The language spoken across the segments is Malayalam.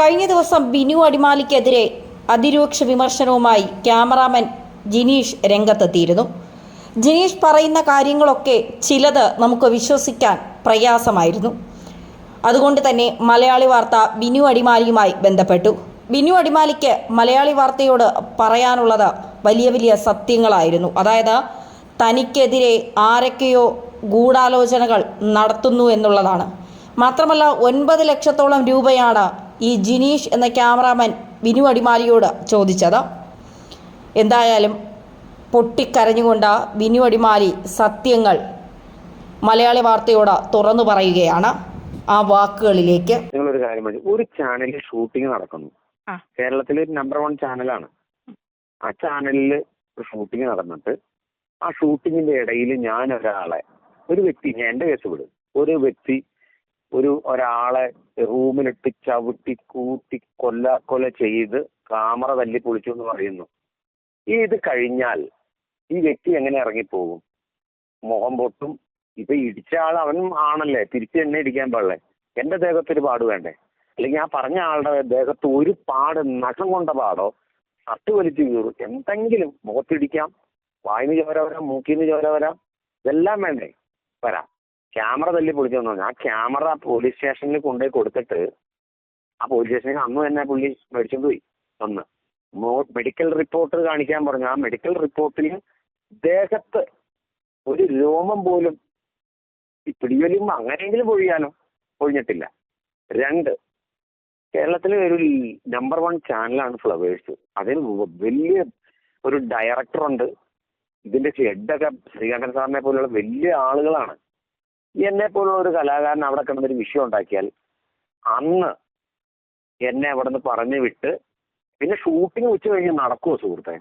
കഴിഞ്ഞ ദിവസം ബിനു അടിമാലിക്കെതിരെ അതിരൂക്ഷ വിമർശനവുമായി ക്യാമറാമാൻ ജിനീഷ് രംഗത്തെത്തിയിരുന്നു. ജിനീഷ് പറയുന്ന കാര്യങ്ങളൊക്കെ ചിലത് നമുക്ക് വിശ്വസിക്കാൻ പ്രയാസമായിരുന്നു. അതുകൊണ്ട് തന്നെ മലയാളി വാർത്ത ബിനു അടിമാലിയുമായി ബന്ധപ്പെട്ടു. ബിനു അടിമാലിക്ക് മലയാളി വാർത്തയോട് പറയാനുള്ളത് വലിയ വലിയ സത്യങ്ങളായിരുന്നു. അതായത് തനിക്കെതിരെ ആരൊക്കെയോ ഗൂഢാലോചനകൾ നടത്തുന്നു എന്നുള്ളതാണ്. മാത്രമല്ല ഒൻപത് ലക്ഷത്തോളം രൂപയാണ് ഈ ജിനീഷ് എന്ന ക്യാമറാമാൻ വിനു അടിമാലിയോട് ചോദിച്ചത്. എന്തായാലും പൊട്ടിക്കരഞ്ഞുകൊണ്ട് വിനു അടിമാലി സത്യങ്ങൾ മലയാളി വാർത്തയോട് തുറന്നു പറയുകയാണ്. ആ വാക്കുകളിലേക്ക്. നിങ്ങളൊരു കാര്യം ഒരു ചാനലിൽ ഷൂട്ടിംഗ് നടക്കുന്നു. ആ. കേരളത്തിലെ നമ്പർ വൺ ചാനലാണ് ആ ചാനലിൽ ഷൂട്ടിംഗ് നടന്നിട്ട് ആ ഷൂട്ടിങ്ങിന്റെ ഇടയിൽ ഞാൻ ഒരാളെ ഒരു വ്യക്തി ഞാൻ എന്റെ കേസ് വിടും. ഒരു വ്യക്തി ഒരു ഒരാളെ റൂമിലിട്ട് ചവിട്ടി കൂട്ടി കൊല്ല കൊല ചെയ്ത് കാമറ തല്ലി പൊളിച്ചു എന്ന് പറയുന്നു. ഈ ഇത് കഴിഞ്ഞാൽ ഈ വ്യക്തി എങ്ങനെ ഇറങ്ങിപ്പോകും? മുഖം പൊട്ടും. ഇപ്പൊ ഇടിച്ച ആൾ അവൻ ആണല്ലേ? തിരിച്ചു തന്നെ ഇടിക്കാൻ പാടില്ലേ? എന്റെ ദേഹത്തൊരു പാട് വേണ്ടേ? അല്ലെങ്കിൽ ആ പറഞ്ഞ ആളുടെ ദേഹത്ത് ഒരു പാട് നഖം കൊണ്ട പാടോ? ഷർട്ട് വലിച്ചു കീറും. എന്തെങ്കിലും മുഖത്തിടിക്കാം. വായിന്ന് ചോര വരാം മൂക്കിന്ന് ചോര വരാം. ഇതെല്ലാം വേണ്ടേ? വരാം. ക്യാമറ തല്ലി പൊളിച്ചു പറഞ്ഞു ആ ക്യാമറ പോലീസ് സ്റ്റേഷനിൽ കൊണ്ടുപോയി കൊടുത്തിട്ട് ആ പോലീസ് സ്റ്റേഷനിൽ അന്ന് തന്നെ പുള്ളി മേടിച്ചോണ്ട് പോയി. ഒന്ന് മെഡിക്കൽ റിപ്പോർട്ട് കാണിക്കാൻ പറഞ്ഞു. ആ മെഡിക്കൽ റിപ്പോർട്ടിൽ ദേഹത്ത് ഒരു രോമം പോലും ഈ അങ്ങനെയെങ്കിലും പൊഴിയാനോ പൊഴിഞ്ഞിട്ടില്ല. രണ്ട് കേരളത്തിലെ ഒരു നമ്പർ വൺ ചാനലാണ് ഫ്ലവേഴ്സ് അതിൽ വലിയ ഒരു ഡയറക്ടറുണ്ട് ഇതിന്റെ ഹെഡൊക്കെ ശ്രീകണ്ഠൻ സാറിനെ പോലുള്ള വലിയ ആളുകളാണ്. എന്നെ പോലുള്ള ഒരു കലാകാരൻ അവിടെ കിടന്നൊരു വിഷയം ഉണ്ടാക്കിയാൽ അന്ന് എന്നെ അവിടെ നിന്ന് പറഞ്ഞു വിട്ട് പിന്നെ ഷൂട്ടിംഗ് ഉച്ച കഴിഞ്ഞ് നടക്കുമോ സുഹൃത്തെ?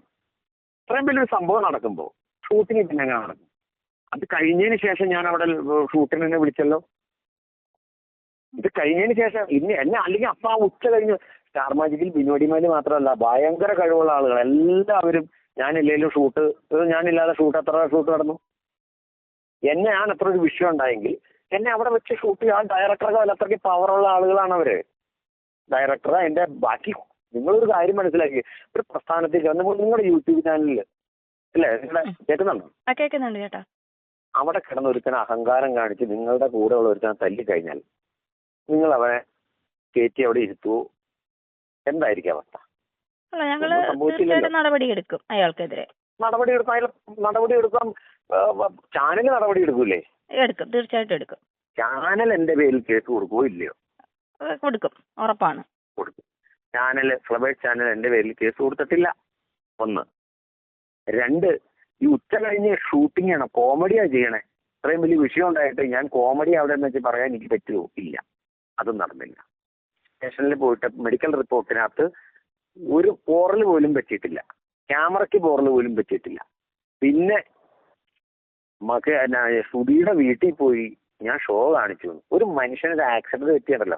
ഇത്രയും വലിയൊരു സംഭവം നടക്കുമ്പോൾ ഷൂട്ടിംഗ് പിന്നെ എങ്ങനെ നടക്കും? അത് കഴിഞ്ഞതിന് ശേഷം ഞാൻ അവിടെ ഷൂട്ടിന് എന്നെ വിളിച്ചല്ലോ. ഇത് കഴിഞ്ഞതിന് ശേഷം ഇന്ന് എന്നെ അല്ലെങ്കിൽ അപ്പൊ ആ ഉച്ച കഴിഞ്ഞ് സ്റ്റാർ മാജിക്കിൽ ബിനോടിമാലി മാത്രമല്ല ഭയങ്കര കഴിവുള്ള ആളുകൾ. എല്ലാവരും ഞാനില്ലെങ്കിലും ഷൂട്ട് ഞാനില്ലാതെ ഷൂട്ട് എത്ര ഷൂട്ട് നടന്നു? എന്നെ ആണ് അത്ര ഒരു വിഷയം ഉണ്ടായെങ്കിൽ എന്നെ അവിടെ വെച്ച് ഷൂട്ട് ചെയ്യാൻ ഡയറക്ടറൊക്കെ വല്ലത്രയ്ക്ക് പവറുള്ള ആളുകളാണ് അവർ. ഡയറക്ടർ അതിന്റെ ബാക്കി നിങ്ങളൊരു കാര്യം മനസ്സിലാക്കി. ഒരു പ്രസ്ഥാനത്തിൽ നിങ്ങൾ നിങ്ങളുടെ യൂട്യൂബ് ചാനലിൽ അല്ലേ? കേൾക്കുന്നുണ്ടോ? കേൾക്കുന്നുണ്ട് ചേട്ടാ. അവിടെ കിടന്ന് ഒരുത്തന് അഹങ്കാരം കാണിച്ച് നിങ്ങളുടെ കൂടെ ഉള്ള തല്ലി കഴിഞ്ഞാൽ നിങ്ങൾ അവനെ കയറ്റി അവിടെ ഇരുത്തുവോ എന്തായിരിക്കും അവസ്ഥ? ഞങ്ങൾ ഒന്നും നടപടി എടുക്കും അയാൾക്കെതിരെ. നടപടി അതിൽ എടുക്കാൻ ചാനൽ നടപടി എടുക്കൂലേ എടുക്കും തീർച്ചയായിട്ടും എടുക്കും. ചാനൽ എന്റെ പേരിൽ കേസ് കൊടുക്കുവോ ഇല്ലയോ? കൊടുക്കും ഉറപ്പാണ്. കൊടുക്കും. ചാനൽ ഫ്ലവേഴ്സ് ചാനൽ എന്റെ പേരിൽ കേസ് കൊടുത്തിട്ടില്ല. ഒന്ന്. രണ്ട് ഈ ഉച്ച കഴിഞ്ഞ് ഷൂട്ടിംഗ് ആണ് കോമഡിയാ ചെയ്യണേ. ഇത്രയും വലിയ വിഷയം ഉണ്ടായിട്ട് ഞാൻ കോമഡി അവിടെ എന്ന് വെച്ച് പറയാൻ എനിക്ക് പറ്റുമോ ഇല്ല. അതും നടന്നില്ല. സ്റ്റേഷനിൽ പോയിട്ട് മെഡിക്കൽ റിപ്പോർട്ടിനകത്ത് ഒരു പോറൽ പോലും പറ്റിയിട്ടില്ല. ക്യാമറയ്ക്ക് പോറൽ പോലും പറ്റിയിട്ടില്ല. പിന്നെ മക ശ്രുതിയുടെ വീട്ടിൽ പോയി ഞാൻ ഷോ കാണിച്ചു. ഒരു മനുഷ്യനൊരു ആക്സിഡന്റ് പറ്റിയതല്ലോ.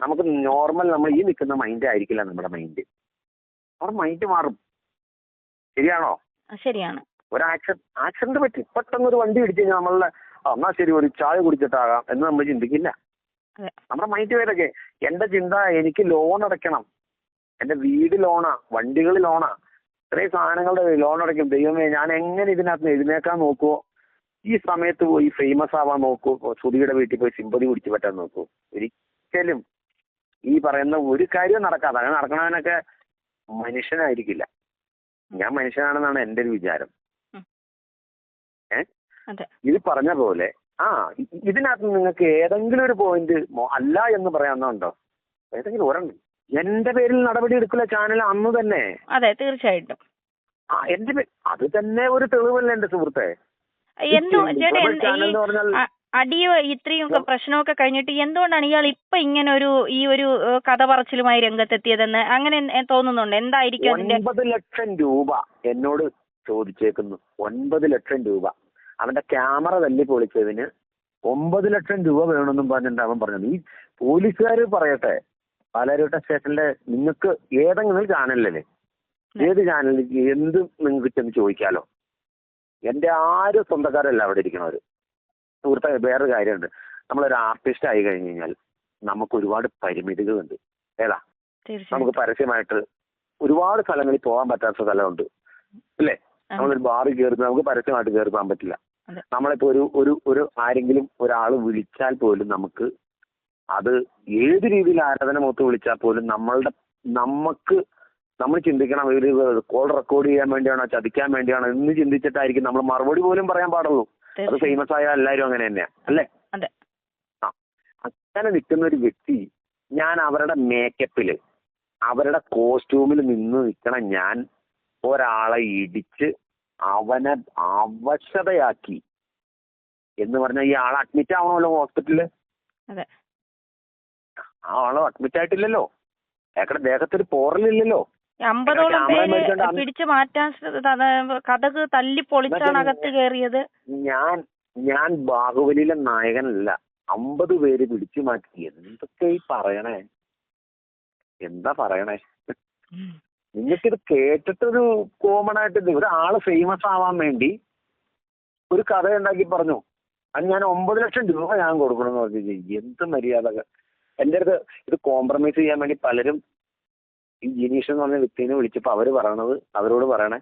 നമുക്ക് നോർമൽ നമ്മൾ ഈ നിൽക്കുന്ന മൈൻഡ് ആയിരിക്കില്ല നമ്മുടെ മൈൻഡ് നമ്മുടെ മൈൻഡ് മാറും. ശരിയാണോ? ശരിയാണ്. ഒരു ആക്സിഡന്റ് ആക്സിഡന്റ് പറ്റി. പെട്ടെന്ന് ഒരു വണ്ടി ഇടിച്ചു കഴിഞ്ഞാൽ നമ്മളെ "ആ, എന്നാ ശരി ഒരു ചായ കുടിച്ചിട്ടാകാം എന്ന് നമ്മൾ ചിന്തിക്കില്ല. നമ്മുടെ മൈൻഡ് പേരൊക്കെ എന്റെ ചിന്ത എനിക്ക് ലോൺ അടയ്ക്കണം. എന്റെ വീട് ലോണാ വണ്ടികൾ ലോണാ ഇത്രയും സാധനങ്ങളുടെ ലോൺ അടയ്ക്കും. ദൈവമേ ഞാൻ എങ്ങനെ ഇതിനകത്ത് എഴുന്നേക്കാൻ നോക്കുവോ? ഈ സമയത്ത് പോയി ഫേമസ് ആവാൻ നോക്കൂ. ശ്രുതിയുടെ വീട്ടിൽ പോയി സിമ്പതി പിടിച്ചു പറ്റാൻ നോക്കൂ. ഒരിക്കലും ഈ പറയുന്ന ഒരു കാര്യവും നടക്കാതെ. അങ്ങനെ നടക്കണവനൊക്കെ മനുഷ്യനായിരിക്കില്ല. ഞാൻ മനുഷ്യനാണെന്നാണ് എന്റെ ഒരു വിചാരം. ഏ. ഇത് പറഞ്ഞ പോലെ ആ ഇതിനകത്ത് നിങ്ങൾക്ക് ഏതെങ്കിലും ഒരു പോയിന്റ് അല്ല എന്ന് പറയാവുന്നുണ്ടോ ഏതെങ്കിലും ഒരെണ്ണം. എന്റെ പേരിൽ നടപടി എടുക്കില്ല ചാനൽ അന്ന് തന്നെ. അതെ തീർച്ചയായിട്ടും. ആ എന്റെ പേര് അത് തന്നെ ഒരു തെളിവല്ലേ എന്റെ സുഹൃത്തെ? എന്തോ ചാനൽ എന്ന് പറഞ്ഞാൽ അടിയോ ഇത്രയും ഒക്കെ പ്രശ്നമൊക്കെ കഴിഞ്ഞിട്ട് എന്തുകൊണ്ടാണ് ഇയാൾ ഇപ്പൊ ഇങ്ങനെ ഒരു ഈ ഒരു കഥ പറച്ചിലുമായി രംഗത്തെത്തിയതെന്ന് അങ്ങനെ തോന്നുന്നുണ്ട്? എന്തായിരിക്കും ഒൻപത് ലക്ഷം രൂപ എന്നോട് ചോദിച്ചേക്കുന്നു. ഒൻപത് ലക്ഷം രൂപ. അവന്റെ ക്യാമറ തല്ലി പൊളിച്ചതിന് ഒമ്പത് ലക്ഷം രൂപ വേണമെന്നും പറഞ്ഞിട്ട് അവൻ പറഞ്ഞത്. ഈ പോലീസുകാർ പറയട്ടെ പാലാരിവട്ട സ്റ്റേഷനിലെ നിങ്ങൾക്ക് ഏതെങ്കിലും ചാനലിലല്ലേ ഏത് ചാനലിൽ എന്ത് നിങ്ങൾക്ക് ചെന്ന് ചോദിക്കാലോ. എന്റെ ആരും സ്വന്തക്കാരല്ല അവിടെ ഇരിക്കണവർ സുഹൃത്തെ വേറൊരു കാര്യമുണ്ട്. നമ്മളൊരു ആർട്ടിസ്റ്റ് ആയി കഴിഞ്ഞു കഴിഞ്ഞാൽ നമുക്ക് ഒരുപാട് പരിമിതികളുണ്ട്. ഏതാ? നമുക്ക് പരസ്യമായിട്ട് ഒരുപാട് സ്ഥലങ്ങളിൽ പോകാൻ പറ്റാത്ത സ്ഥലമുണ്ട്. അല്ലേ. നമ്മളൊരു ബാറിൽ കയറി നമുക്ക് പരസ്യമായിട്ട് കയറി പോകാൻ പറ്റില്ല. നമ്മളിപ്പോ ഒരു ഒരു ഒരു ആരെങ്കിലും ഒരാൾ വിളിച്ചാൽ പോലും നമുക്ക് അത് ഏത് രീതിയിൽ ആരാധന മുഖത്ത് വിളിച്ചാൽ പോലും നമ്മളുടെ നമുക്ക് നമ്മൾ ചിന്തിക്കണം ഒരു കോൾ റെക്കോർഡ് ചെയ്യാൻ വേണ്ടിയാണോ ചതിക്കാൻ വേണ്ടിയാണോ എന്ന് ചിന്തിച്ചിട്ടായിരിക്കും നമ്മൾ മറുപടി പോലും പറയാൻ പാടുള്ളൂ. അത് ഫേമസ് ആയ എല്ലാവരും അങ്ങനെ തന്നെയാ അല്ലേ? ആ അങ്ങനെ നിൽക്കുന്ന ഒരു വ്യക്തി ഞാൻ അവരുടെ മേക്കപ്പിൽ അവരുടെ കോസ്റ്റ്യൂമിൽ നിന്ന് നിൽക്കണ ഞാൻ ഒരാളെ ഇടിച്ച് അവനെ അവശതയാക്കി എന്ന് പറഞ്ഞാൽ ഈ ആളെ അഡ്മിറ്റ് ആവണമല്ലോ ഹോസ്പിറ്റലിൽ ആ ആൾ അഡ്മിറ്റ് ആയിട്ടില്ലല്ലോ അയാളുടെ ദേഹത്തൊരു പോറലില്ലല്ലോ. അമ്പതോളം പേര് പിടിച്ചു മാറ്റാൻ കഥക് തല്ലി പൊളിച്ചാണ് അകത്ത് കയറിയത് ഞാൻ ഞാൻ ബാഹുബലിയിലെ നായകനല്ല. അമ്പത് പേര് പിടിച്ചു മാറ്റി. എന്തൊക്കെ ഈ പറയണേ? എന്താ പറയണേ? നിങ്ങൾക്കിത് കേട്ടിട്ടൊരു കോമൺ ആയിട്ട് ഇത് ഒരാൾ ഫേമസ് ആവാൻ വേണ്ടി ഒരു കഥ ഉണ്ടാക്കി പറഞ്ഞു. അത് ഞാൻ ഒമ്പത് ലക്ഷം രൂപ ഞാൻ കൊടുക്കണമെന്ന് പറഞ്ഞു എന്ത് മര്യാദ എന്റെ അടുത്ത് ഇത് കോംപ്രമൈസ് ചെയ്യാൻ വേണ്ടി പലരും ഈ ജിനീഷ് എന്ന് പറഞ്ഞ വ്യക്തിനെ വിളിച്ചപ്പോ അവർ പറയണത് അവരോട് പറയണേ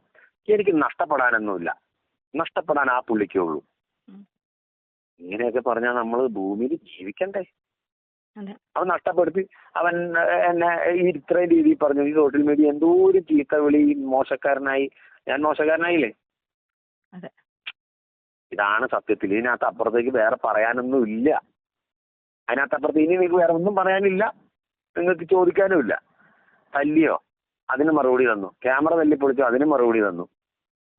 എനിക്ക് നഷ്ടപ്പെടാനൊന്നുമില്ല. നഷ്ടപ്പെടാൻ ആ പുള്ളിക്കേ ഉള്ളൂ. ഇങ്ങനെയൊക്കെ പറഞ്ഞാൽ നമ്മൾ ഭൂമിയിൽ ജീവിക്കണ്ടേ? അവൻ നഷ്ടപ്പെടുത്തി അവൻ എന്നെ ഈ ഇത്രയും രീതിയിൽ പറഞ്ഞു. ഈ സോഷ്യൽ മീഡിയ എന്തോ ഒരു ചീത്ത വിളി മോശക്കാരനായി ഞാൻ മോശക്കാരനായില്ലേ? ഇതാണ് സത്യത്തിൽ. ഇതിനകത്ത് അപ്പുറത്തേക്ക് വേറെ പറയാനൊന്നും ഇല്ല അതിനകത്ത് അപ്പുറത്ത് ഇനി നിങ്ങൾക്ക് വേറെ ഒന്നും പറയാനില്ല. നിങ്ങൾക്ക് ചോദിക്കാനും ഇല്ല. തല്ലിയോ? അതിന് മറുപടി തന്നു. ക്യാമറ തല്ലിപ്പൊളിച്ചോ? അതിന് മറുപടി തന്നു.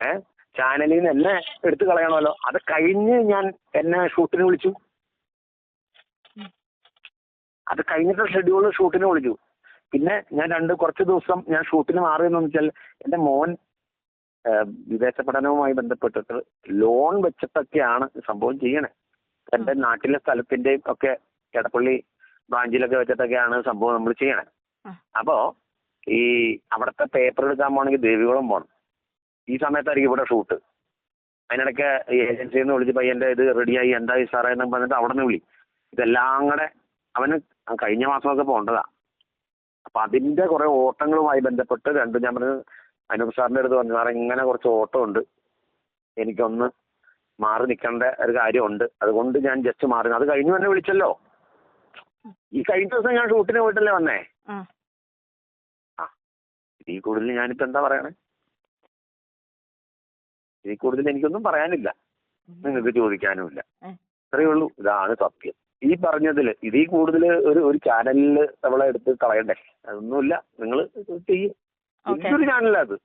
ഏ? ചാനലിൽ നിന്ന് എന്നെ എടുത്തു കളയണമല്ലോ. അത് കഴിഞ്ഞ് ഞാൻ എന്നെ ഷൂട്ടിന് വിളിച്ചു. അത് കഴിഞ്ഞിട്ട് ഷെഡ്യൂൾ ഷൂട്ടിന് വിളിച്ചു. പിന്നെ ഞാൻ രണ്ട് കുറച്ച് ദിവസം ഞാൻ ഷൂട്ടിന് മാറിയെന്ന് വെച്ചാൽ എന്റെ മോൻ വിദേശ പഠനവുമായി ബന്ധപ്പെട്ടിട്ട് ലോൺ വെച്ചിട്ടൊക്കെയാണ് സംഭവം ചെയ്യണേ. എന്റെ നാട്ടിലെ സ്ഥലത്തിന്റെയും ഒക്കെ എടപ്പള്ളി ബ്രാഞ്ചിലൊക്കെ വെച്ചിട്ടൊക്കെയാണ് സംഭവം നമ്മൾ ചെയ്യണേ. ആ. അപ്പോ ഈ അവിടുത്തെ പേപ്പർ എടുക്കാൻ പോകണമെങ്കിൽ ദേവികുളം പോകണം ഈ സമയത്തായിരിക്കും ഇവിടെ ഷൂട്ട് അതിനിടയ്ക്ക് ഈ ഏജൻസിയിൽ നിന്ന് വിളിച്ച് പയ്യന്റെ ഇത് റെഡിയായി എന്തായി സാറേ എന്ന് പറഞ്ഞിട്ട് അവിടെ നിന്ന് വിളി. ഇതെല്ലാം കൂടെ അവന് കഴിഞ്ഞ മാസമൊക്കെ പോകേണ്ടതാ. അപ്പൊ അതിന്റെ കുറെ ഓട്ടങ്ങളുമായി ബന്ധപ്പെട്ട് രണ്ടും ഞാൻ പറഞ്ഞു അനൂപ് സാറിന്റെ അടുത്ത് പറഞ്ഞു സാറേ ഇങ്ങനെ കുറച്ച് ഓട്ടമുണ്ട്. എനിക്കൊന്ന് മാറി നിൽക്കേണ്ട ഒരു കാര്യമുണ്ട്. അതുകൊണ്ട് ഞാൻ ജസ്റ്റ് മാറി അത് കഴിഞ്ഞു എന്നെ വിളിച്ചല്ലോ. ഈ കഴിഞ്ഞ ദിവസം ഞാൻ ഷൂട്ടിന് പോയിട്ടല്ലേ വന്നേ? ആ. ഈ ഇതിൽ കൂടുതൽ ഞാനിപ്പോ എന്താ പറയണേ? ഇതിൽ കൂടുതൽ എനിക്കൊന്നും പറയാനില്ല. നിങ്ങൾക്ക് ചോദിക്കാനുമില്ല. ഇത്രയേ ഉള്ളൂ. ഇതാണ് സത്യം. ഈ പറഞ്ഞതിൽ ഇതിൽ കൂടുതൽ ഒരു ഒരു ചാനലിൽ നമ്മളെ എടുത്ത് കളയണ്ടേ? അതൊന്നുമില്ല. നിങ്ങൾ ചെയ്യും. വലിയൊരു ചാനലാ അത്.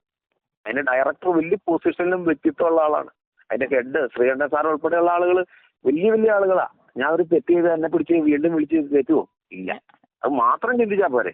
അതിന്റെ ഡയറക്ടർ വലിയ പൊസിഷനിലും വ്യക്തിത്വമുള്ള ആളാണ്. അതിന്റെ ഹെഡ് ശ്രീകണ്ഠൻ സാർ ഉൾപ്പെടെയുള്ള ആളുകൾ വലിയ വലിയ ആളുകളാ. ഞാൻ ഒരു തെറ്റ് ചെയ്ത് എന്നെ പിടിച്ച് വീണ്ടും വിളിച്ച് കയറ്റുമോ ഇല്ല. അത് മാത്രം ചിന്തിച്ചാ പോരെ.